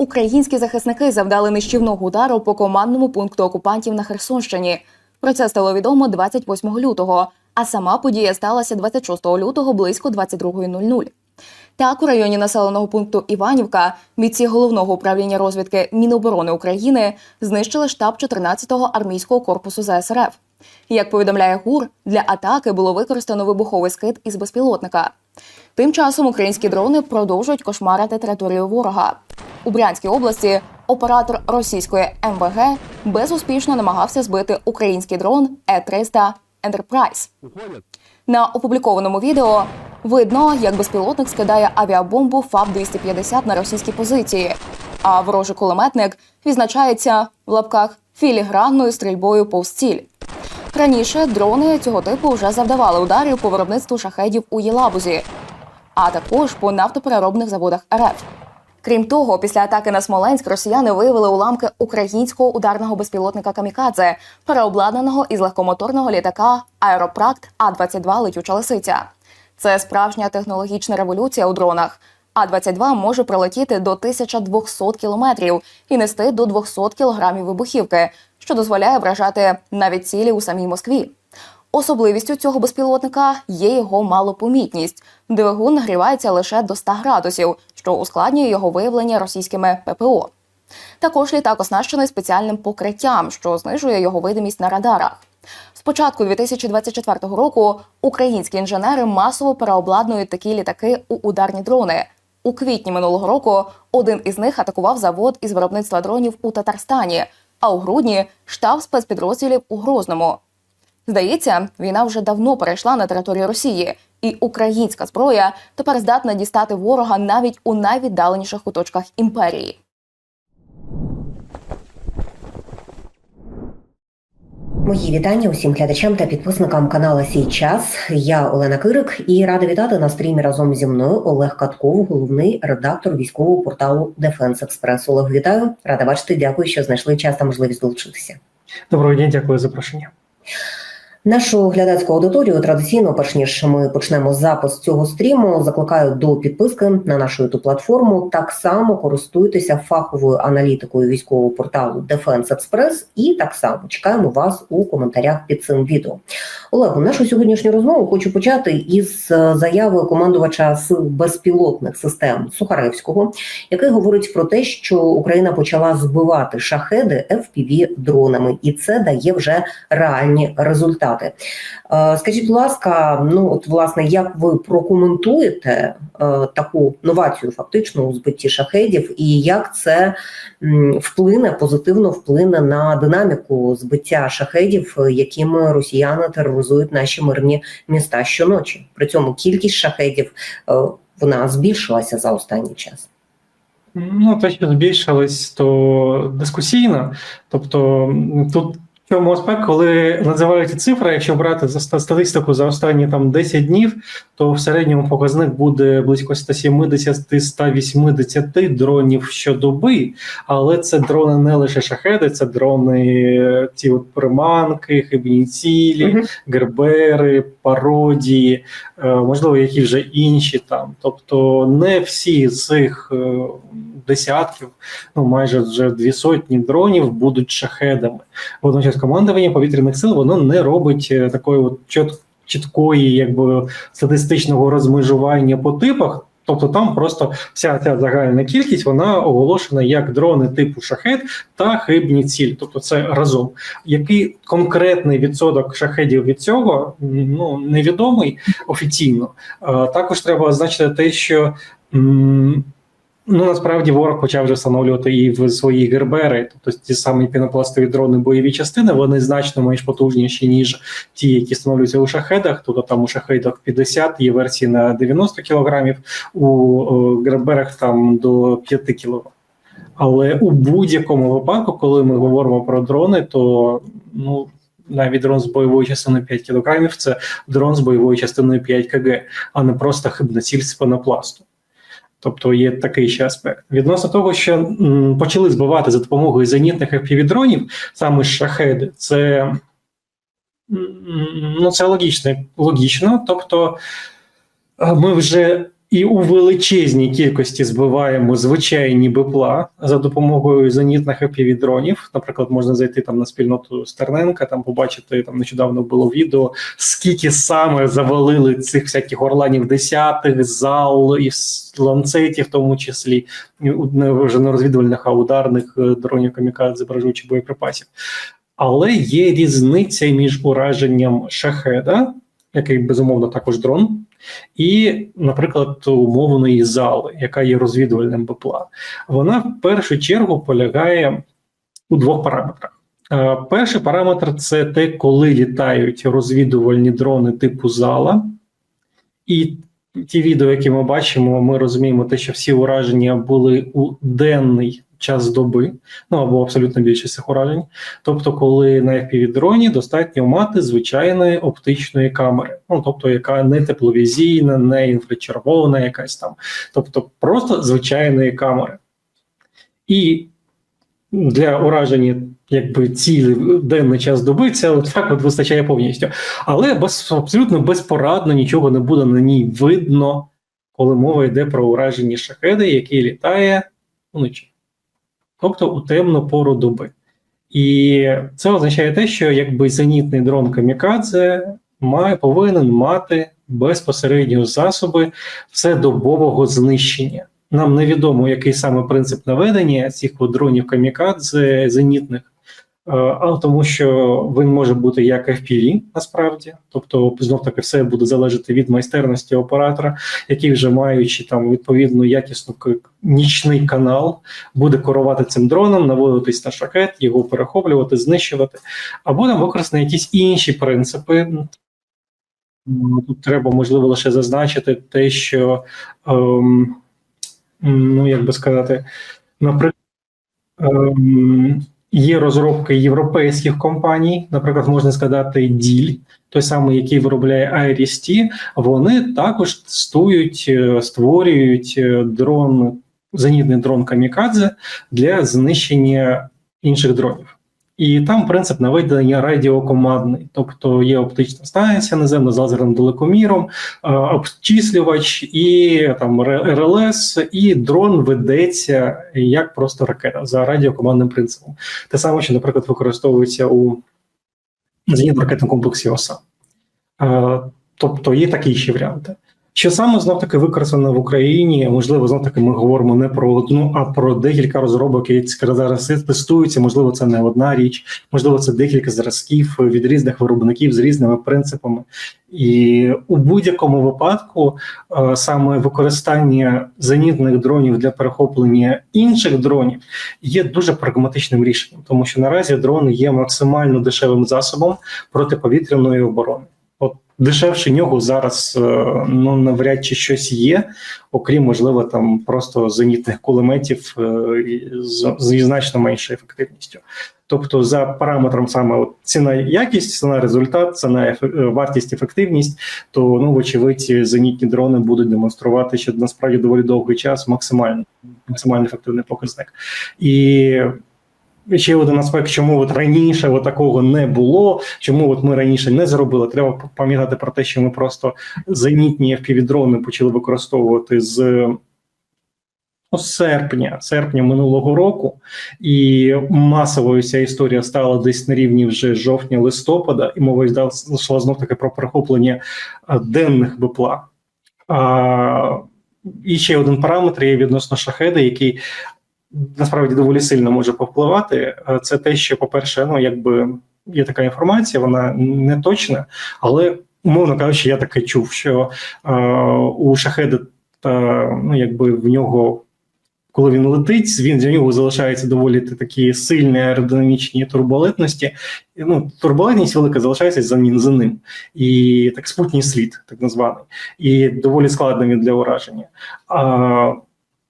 Українські захисники завдали нищівного удару по командному пункту окупантів на Херсонщині. Про це стало відомо 28 лютого, а сама подія сталася 26 лютого близько 22.00. Так, у районі населеного пункту Іванівка бійці головного управління розвідки Міноборони України знищили штаб 14-го армійського корпусу ЗСРФ. Як повідомляє ГУР, для атаки було використано вибуховий скид із безпілотника. Тим часом українські дрони продовжують кошмарити територію ворога. У Брянській області оператор російської МВГ безуспішно намагався збити український дрон Е-300 Enterprise. На опублікованому відео видно, як безпілотник скидає авіабомбу ФАБ-250 на російські позиції, а ворожий кулеметник відзначається в лапках філігранною стрільбою повз ціль. Раніше дрони цього типу вже завдавали ударів по виробництву шахедів у Єлабузі, а також по нафтопереробних заводах РФ. Крім того, після атаки на Смоленськ росіяни виявили уламки українського ударного безпілотника Камікадзе, переобладнаного із легкомоторного літака Аеропракт А-22 летюча лисиця. Це справжня технологічна революція у дронах. А-22 може пролетіти до 1200 кілометрів і нести до 200 кілограмів вибухівки, що дозволяє вражати навіть цілі у самій Москві. Особливістю цього безпілотника є його малопомітність. Двигун нагрівається лише до 100 градусів, що ускладнює його виявлення російськими ППО. Також літак оснащений спеціальним покриттям, що знижує його видимість на радарах. З початку 2024 року українські інженери масово переобладнують такі літаки у ударні дрони. У квітні минулого року один із них атакував завод із виробництва дронів у Татарстані, а у грудні штаб спецпідрозділів у Грозному. Здається, війна вже давно перейшла на територію Росії, і українська зброя тепер здатна дістати ворога навіть у найвіддаленіших куточках імперії. Мої вітання усім глядачам та підписникам каналу Сій час. Я Олена Кирик і рада вітати на стрімі разом зі мною Олег Катков, головний редактор військового порталу Дефенс Експрес. Олег, вітаю, рада бачити. Дякую, що знайшли час та можливість долучитися. Доброго дня, дякую за запрошення. Нашу глядацьку аудиторію традиційно, перш ніж ми почнемо запис цього стріму, закликаю до підписки на нашу youtube платформу. Так само користуйтеся фаховою аналітикою військового порталу Defense Express і так само чекаємо вас у коментарях під цим відео. Олегу, нашу сьогоднішню розмову хочу почати із е, заяви командувача сил безпілотних систем Сухаревського, який говорить про те, що Україна почала збивати шахеди fpv дронами, і це дає вже реальні результати. Е, Скажіть, будь ласка, ну от власне, як ви прокоментуєте е, таку новацію фактично у збитті шахедів, і як це вплине позитивно вплине на динаміку збиття шахедів, е, якими росіяни тероризують наші мирні міста щоночі? При цьому кількість шахедів вона збільшилася за останній час. Ну, те, що збільшилось, то дискусійно. Тобто тут в цьому аспект, коли називають цифри, якщо брати за статистику за останні там 10 днів, то в середньому показник буде близько 170-180 дронів щодоби. Але це дрони не лише шахеди, це дрони ці от приманки, хибні цілі. Мгм. гербери, пародії, е, можливо, які вже інші там. Тобто, не всі з цих е, десятків, ну майже вже дві сотні дронів будуть шахедами. Водночас командування повітряних сил воно не робить е, такої от чіт- чіткої, якби статистичного розмежування по типах. Тобто там просто вся ця загальна кількість вона оголошена як дрони типу шахет та хибні цілі. Тобто це разом. Який конкретний відсоток шахедів від цього ну невідомий офіційно. Е, Також треба означити те, що ну насправді ворог почав вже встановлювати і в свої гербери, тобто ті самі пінопластові дрони, бойові частини, вони значно менш потужніші ніж ті, які встановлюються у шахедах. Тобто там у шахедах 50, є версії на 90 кілограмів, у е, герберах там до 5 кілограмів. Але у будь-якому випадку, коли ми говоримо про дрони, то ну навіть дрон з бойовою частиною 5 кг – це дрон з бойовою частиною 5 кг, а не просто хибна ціль з пенопласту. Тобто є такий ще аспект. Відносно того, що м, почали збивати за допомогою зенітних FPV-дронів, саме шахеди, це, ну, це логічно, логічно. Тобто е, ми вже і у величезній кількості збиваємо звичайні БПЛА за допомогою зенітних FPV-дронів. Наприклад, можна зайти там на спільноту Стерненка, там побачити там нещодавно було відео, скільки саме завалили цих всяких орланів десятих, зал і ланцетів, в тому числі вже не розвідувальних, а ударних е, дронів камікадзе бережучих боєприпасів. Але є різниця між ураженням шахеда, який безумовно також дрон, і, наприклад, умовної зали, яка є розвідувальним БПЛА. Вона в першу чергу полягає у двох параметрах. Е, Перший параметр це те, коли літають розвідувальні дрони типу зала, і ті відео, які ми бачимо, ми розуміємо те, що всі ураження були у денний час доби, ну або абсолютно більшість цих уражень. Тобто, коли на FPV-дроні достатньо мати звичайної оптичної камери, ну тобто, яка не тепловізійна, не інфрачервона, якась там, тобто просто звичайної камери. І для ураження якби цілий денний час доби це от так от вистачає повністю. Але без, абсолютно безпорадно нічого не буде на ній видно, коли мова йде про уражені шахеди, які літає вночі, тобто у темну пору доби. І це означає те, що якби зенітний дрон Камікадзе має повинен мати безпосередньо засоби вседобового знищення. Нам невідомо, який саме принцип наведення цих дронів камікадзе зенітних, а тому, що він може бути як FPV, насправді, тобто знов таки все буде залежати від майстерності оператора, який вже маючи там відповідну якісну нічний канал, буде керувати цим дроном, наводитись на шахет, його перехоплювати, знищувати, або там використані якісь інші принципи. Тут треба можливо лише зазначити те, що ем, ну як би сказати, наприклад, ем, є розробки європейських компаній, наприклад, можна сказати, Діль, той самий, який виробляє IRIS-T, вони також тестують, е, створюють е, дрон, зенітний дрон Камікадзе для знищення інших дронів. І там принцип наведення радіокомандний, тобто є оптична станція наземна з лазерним далекоміром, е, обчислювач і там РЛС, і дрон ведеться як просто ракета за радіокомандним принципом. Те саме, що, наприклад, використовується у зенітно-ракетному комплексі ОСА. Е, Тобто є такі ще варіанти. Що саме знов таки використано в Україні? Можливо, знов таки ми говоримо не про одну, а про декілька розробок, які зараз тестуються. Можливо, це не одна річ, можливо, це декілька зразків від різних виробників з різними принципами. І у будь-якому випадку е, саме використання зенітних дронів для перехоплення інших дронів є дуже прагматичним рішенням, тому що наразі дрони є максимально дешевим засобом протиповітряної оборони. Дешевше нього зараз е, ну навряд чи щось є, окрім можливо там просто зенітних кулеметів е, і з, значно меншою ефективністю. Тобто, за параметром саме ціна якість, ціна результат, ціна ефе- е, вартість, ефективність, то ну вочевидь зенітні дрони будуть демонструвати ще насправді доволі довгий час максимально максимально ефективний показник. І ще один аспект, чому от раніше от такого не було, чому от ми раніше не зробили. Треба пам'ятати про те, що ми просто зенітні FPV-дрони почали використовувати з. ну, з серпня, серпня минулого року, і масовою ця історія стала десь на рівні вже жовтня-листопада, і мова йшла знов таки про перехоплення денних БПЛА. А, і ще один параметр є відносно шахеда, який насправді доволі сильно може повпливати. Е, Це те, що, по-перше, ну якби є така інформація, вона не точна, але умовно кажучи, я таке чув, що е, у шахеда та ну якби в нього. Коли він летить, він для нього залишається доволі такі сильні аеродинамічні турбулентності. Ну, турбулентність велика залишається за, ним- за ним. І так спутній слід, так названий, і доволі складний для ураження. А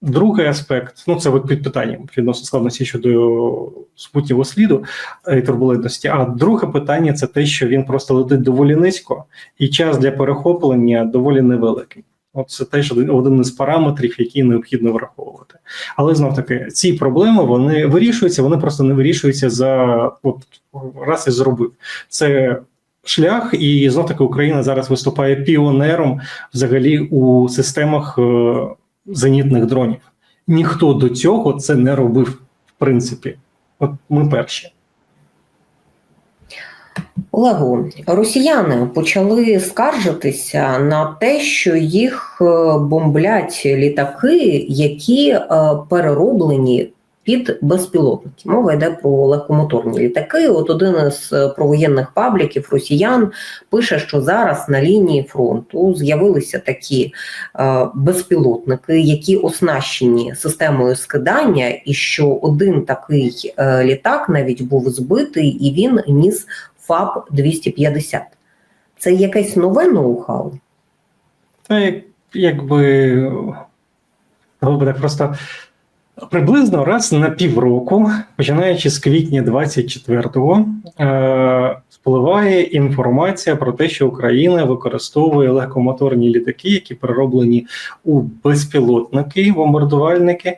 другий аспект, ну це під питанням відносно складності щодо спутнього сліду е, і турбулентності. А друге питання це те, що він просто летить доволі низько, і час для перехоплення доволі невеликий. От це теж один, один із параметрів, які необхідно враховувати. Але знов таки ці проблеми вони вирішуються, вони просто не вирішуються за от раз і зробив. Це шлях, і знов таки Україна зараз виступає піонером взагалі у системах е, зенітних дронів. Ніхто до цього це не робив, в принципі. От ми перші. Олегу, росіяни почали скаржитися на те, що їх е, бомблять літаки, які е, перероблені під безпілотники. Мова йде про легкомоторні літаки. От один із е, провоєнних пабліків росіян пише, що зараз на лінії фронту з'явилися такі е, безпілотники, які оснащені системою скидання, і що один такий е, літак навіть був збитий, і він ніс ФАП 250. Це якесь нове ноу-хау? Та якби так просто приблизно раз на півроку, починаючи з квітня 24-го, е, спливає інформація про те, що Україна використовує легкомоторні літаки, які перероблені у безпілотники, бомбардувальники, е,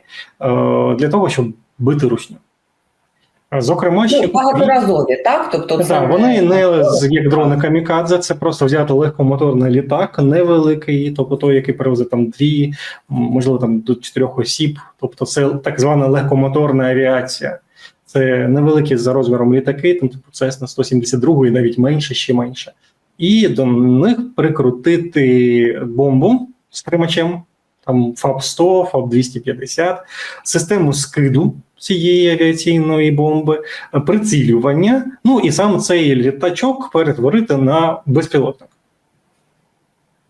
для того, щоб бити рушню. Зокрема, ще Ну, багаторазові, так? Тобто це так, вони не з- як дрони камікадзе, це просто взяти легкомоторний літак, невеликий, тобто той, який перевозить там дві, можливо, там до чотирьох осіб. Тобто, це так звана легкомоторна авіація. Це невеликі за розміром літаки, там типу Cessna 172 і навіть менше, ще менше. І до них прикрутити бомбу з тримачем, там ФАП-100, ФАП-250, систему скиду цієї авіаційної бомби, прицілювання, ну і сам цей літачок перетворити на безпілотник.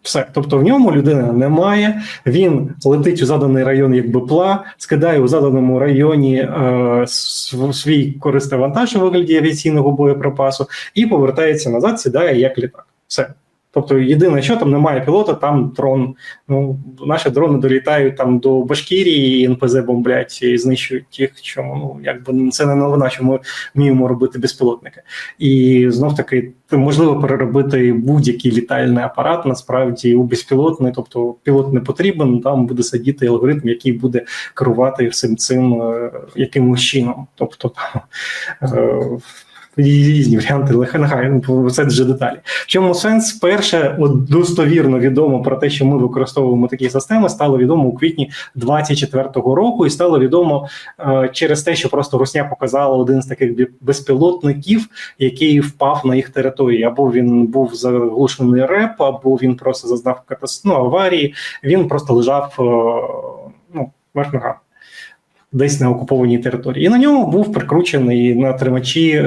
Все. Тобто в ньому людина немає, він летить у заданий район як бипла, скидає у заданому районі е, свій корисний вантаж у вигляді авіаційного боєприпасу і повертається назад, сідає як літак. Все. Тобто, єдине, що там немає пілота, там дрон. Ну, наші дрони долітають там до Башкірії, і НПЗ бомблять і знищують їх. Чому ну якби це не новина, що ми вміємо робити безпілотники. І знов таки можливо переробити будь-який літальний апарат насправді у безпілотний, тобто пілот не потрібен, там буде сидіти алгоритм, який буде керувати всім цим е, якимось чином. Тобто е, різні варіанти, але нехай ну, це вже деталі. В чому сенс? Перше, от достовірно відомо про те, що ми використовуємо такі системи, стало відомо у квітні 24-го року, і стало відомо е, через те, що просто Росня показала один з таких безпілотників, який впав на їх території. Або він був заглушений реп, або він просто зазнав катас... ну, аварії. Він просто лежав е, ну, вверх ногами. Десь на окупованій території, і на ньому був прикручений на тримачі. е,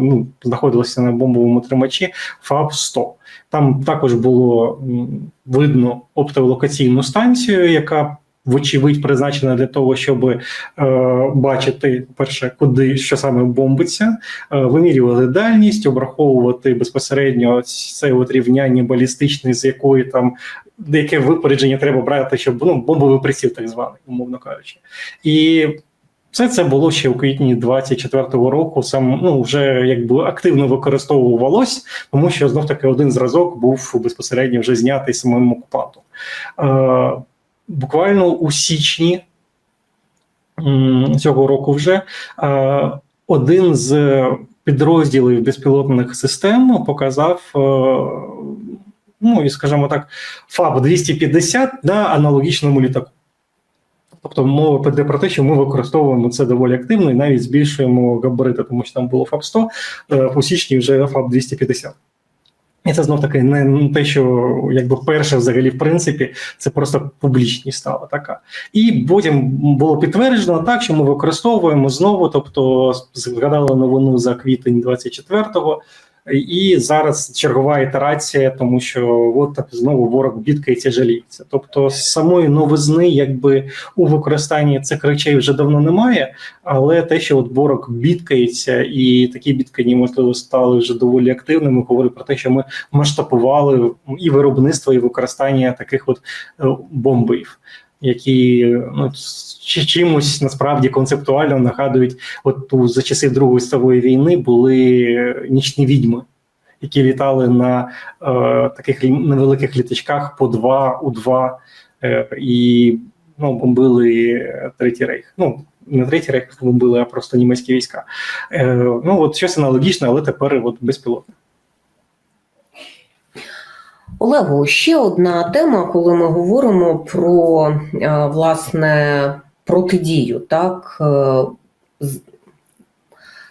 Ну, знаходилося на бомбовому тримачі ФАБ 100 Там також було видно оптоволокаційну станцію, яка вочевидь призначена для того, щоб е, бачити перше, куди що саме бомбиться, е, вимірювати дальність, обраховувати безпосередньо це от рівняння балістичне, з якої там яке випередження треба брати, щоб ну бомбовий приціл, так званий, умовно кажучи, і. Все це було ще у квітні 24-го року. Сам ну вже якби активно використовувалось, тому що знов таки один зразок був безпосередньо вже знятий самим окупантом. Е, буквально у січні цього року вже е, один з підрозділів безпілотних систем показав. е, Ну і скажімо так, ФАБ 250 на аналогічному літаку. Тобто мова піде про те, що ми використовуємо це доволі активно і навіть збільшуємо габарити, тому що там було ФАБ 100, е, у січні вже ФАБ 250. І це знов таки не те, що якби перше, взагалі, в принципі, це просто публічність стала така. І потім було підтверджено так, що ми використовуємо знову, тобто згадали новину за квітень 24-го, і зараз чергова ітерація, тому що от так знову ворог бідкається, жаліється. Тобто самої новизни, якби у використанні цих речей вже давно немає, але те, що от ворог бідкається, і такі бідкані, можливо, стали вже доволі активними, говорить про те, що ми масштабували і виробництво, і використання таких от е, бомбів. Які ну чимось насправді концептуально нагадують, от ту за часи Другої світової війни були нічні відьми, які літали на е, таких невеликих літачках по два у два е, і ну, бомбили Третій Рейх. Ну не Третій Рейх бомбили, а просто німецькі війська. Е, ну от щось аналогічне, але тепер от безпілотне. Олегу, ще одна тема, коли ми говоримо про е, власне протидію, так е,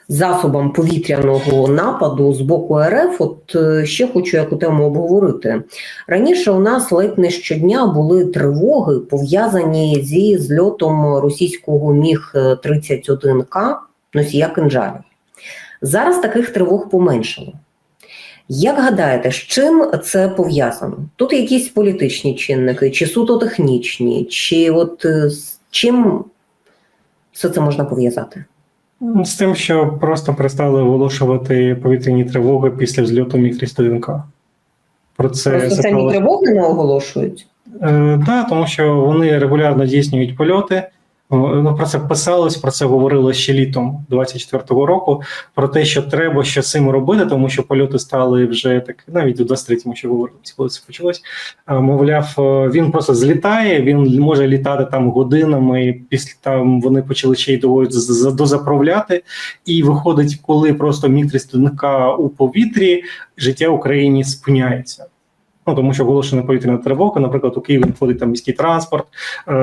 засобам повітряного нападу з боку РФ. От е, ще хочу яку тему обговорити. Раніше у нас ледь не щодня були тривоги, пов'язані зі зльотом російського міг 31 к носія кинжалів. Зараз таких тривог поменшало. Як гадаєте, з чим це пов'язано? Тут якісь політичні чинники, чи суто технічні, чи от е, з чим все це можна пов'язати? З тим, що просто перестали оголошувати повітряні тривоги після взльоту міг 31 к Про це Просто тривоги не оголошують. Е, да, тому що вони регулярно здійснюють польоти. Ну, про це писалось, про це говорили ще літом 24-го року. Про те, що треба що цим робити, тому що польоти стали вже так, навіть у 23-му, що говорилось, коли це почалось. Мовляв, е, він просто злітає, він може літати там годинами. Після там вони почали ще й дозаправляти. І виходить, коли просто міг 31 у повітрі, життя в Україні спиняється. Ну, тому що оголошена повітряна тривога, наприклад, у Києві входить там міський транспорт, е,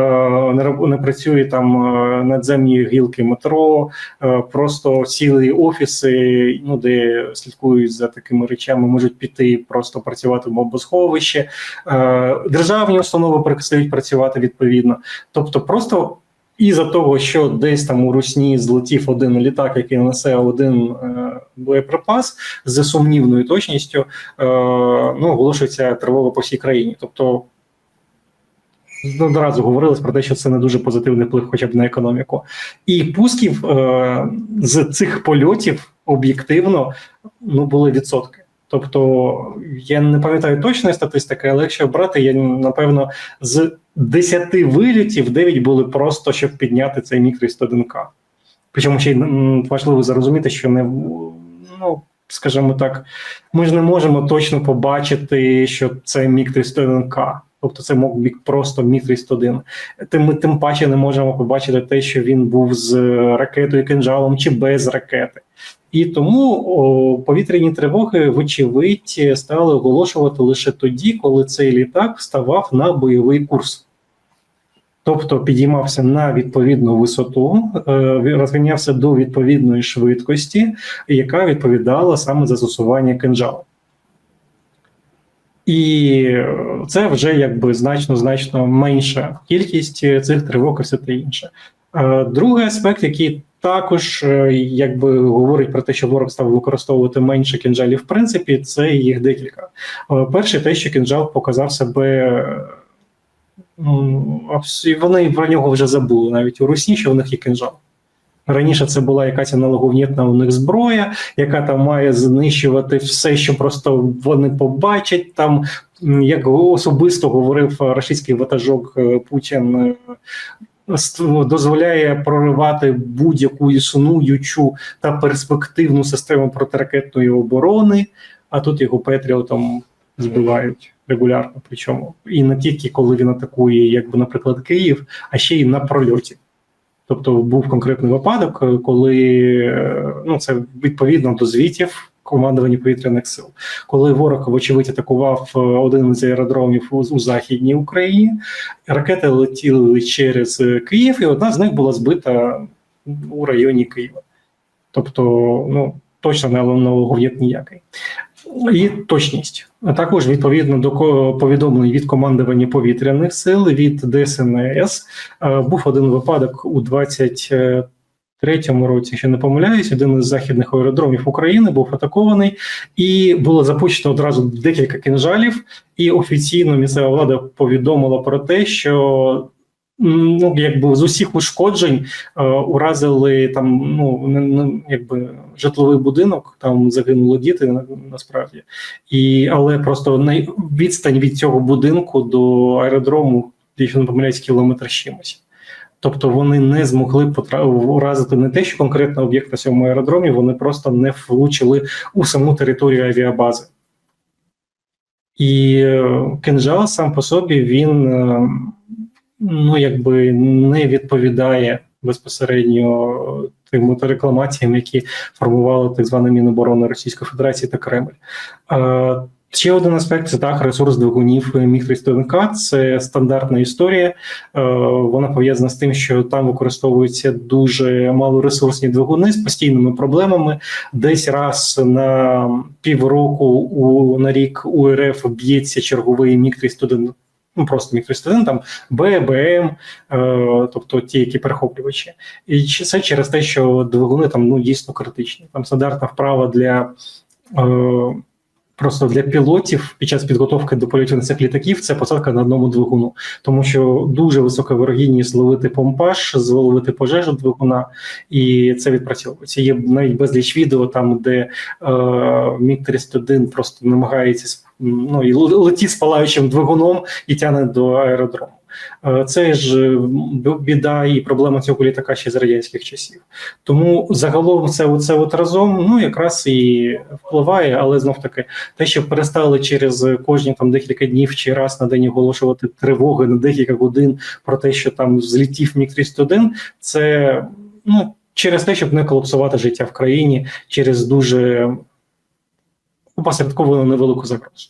не, не працює там е, надземні гілки метро, е, просто цілі офіси, ну, де слідкують за такими речами, можуть піти просто працювати в бомбосховище. Е, державні установи перестають працювати відповідно. Тобто, просто із-за того, що десь там у Русні злетів один літак, який несе один е, боєприпас з сумнівною точністю, е, ну, оголошується тривога по всій країні. Тобто одразу говорилось про те, що це не дуже позитивний вплив, хоча б на економіку. І пусків е, з цих польотів об'єктивно ну, були відсотки. Тобто я не пам'ятаю точної статистики, але якщо брати, я напевно з 10 вилітів 9 були просто щоб підняти цей міг 31 к Причому ще й важливо зрозуміти, що не ну, скажімо так, ми ж не можемо точно побачити, що це міг 31 к Тобто це мог бути просто міг 31 Тим ми тим паче не можемо побачити те, що він був з ракетою кинжалом чи без ракети. І тому о, повітряні тривоги, вочевидь, стали оголошувати лише тоді, коли цей літак вставав на бойовий курс. Тобто підіймався на відповідну висоту, е, розганявся до відповідної швидкості, яка відповідала саме застосування кинжалу. І це вже якби значно значно менша кількість цих тривог і все те інше. Е, Другий аспект, який також е, якби говорить про те, що ворог став використовувати менше кінжалів, в принципі, це їх декілька. Е, Перше, те, що кінжал показав себе. е, Ну, вони про нього вже забули навіть у Русні, що в них є кинжал. Раніше це була якась аналоговнітна у них зброя, яка там має знищувати все, що просто вони побачать. Там, як особисто говорив російський ватажок Путін, дозволяє проривати будь-яку існуючу та перспективну систему протиракетної оборони, а тут його Петріотом збивають регулярно. Причому і не тільки коли він атакує, якби, наприклад, Київ, а ще й на прольоті. Тобто був конкретний випадок, коли е, ну це відповідно до звітів командування повітряних сил, коли ворог, вочевидь, атакував е, один з аеродромів у, у західній Україні, ракети летіли через е, Київ, і одна з них була збита у районі Києва. Тобто, ну точно не аналогов'єт ніякий. І точність А також відповідно до повідомлень від командування повітряних сил від ДСНС е, був один випадок у 23-му році, якщо не помиляюсь, один із західних аеродромів України був атакований, і було запущено одразу декілька кінжалів. І офіційно місцева влада повідомила про те, що ну якби з усіх ушкоджень е, уразили там ну не, якби житловий будинок, там загинули діти на, насправді, і але просто най, відстань від цього будинку до аеродрому, якщо не помиляюсь, кілометр чимось. Тобто вони не змогли уразити не те, що конкретно об'єкт на цьому аеродромі, вони просто не влучили у саму територію авіабази. І е, кинжал сам по собі він е, ну якби не відповідає безпосередньо тим рекламаціям, які формували так зване Міноборони Російської Федерації та Кремль. Ще один аспект це так, ресурс двигунів міг 31 к Це стандартна історія. Е, Вона пов'язана з тим, що там використовуються дуже малоресурсні двигуни з постійними проблемами. Десь раз на півроку у на рік у РФ б'ється черговий міг 31 Ну, просто 31 там Б, БМ, е, тобто ті, які перехоплювачі, і це через те, що двигуни там ну дійсно критичні. Там стандартна вправа для е, просто для пілотів під час підготовки до польотів на цих літаків це посадка на одному двигуну, тому що дуже висока вирогідність зловити помпаж, зловити пожежу двигуна, і це відпрацьовується. Є навіть безліч відео там, де е, міг 31 просто намагається ну і летить з палаючим двигуном і тягне до аеродрому. Е, Це ж е, біда і проблема цього літака ще з радянських часів. Тому загалом це оце от разом ну якраз і впливає, але знов таки те, що перестали через кожні там декілька днів чи раз на день оголошувати тривоги на декілька годин про те, що там злітів міг 31 це ну через те, щоб не колапсувати життя в країні через дуже опосередковано невелику загрозу.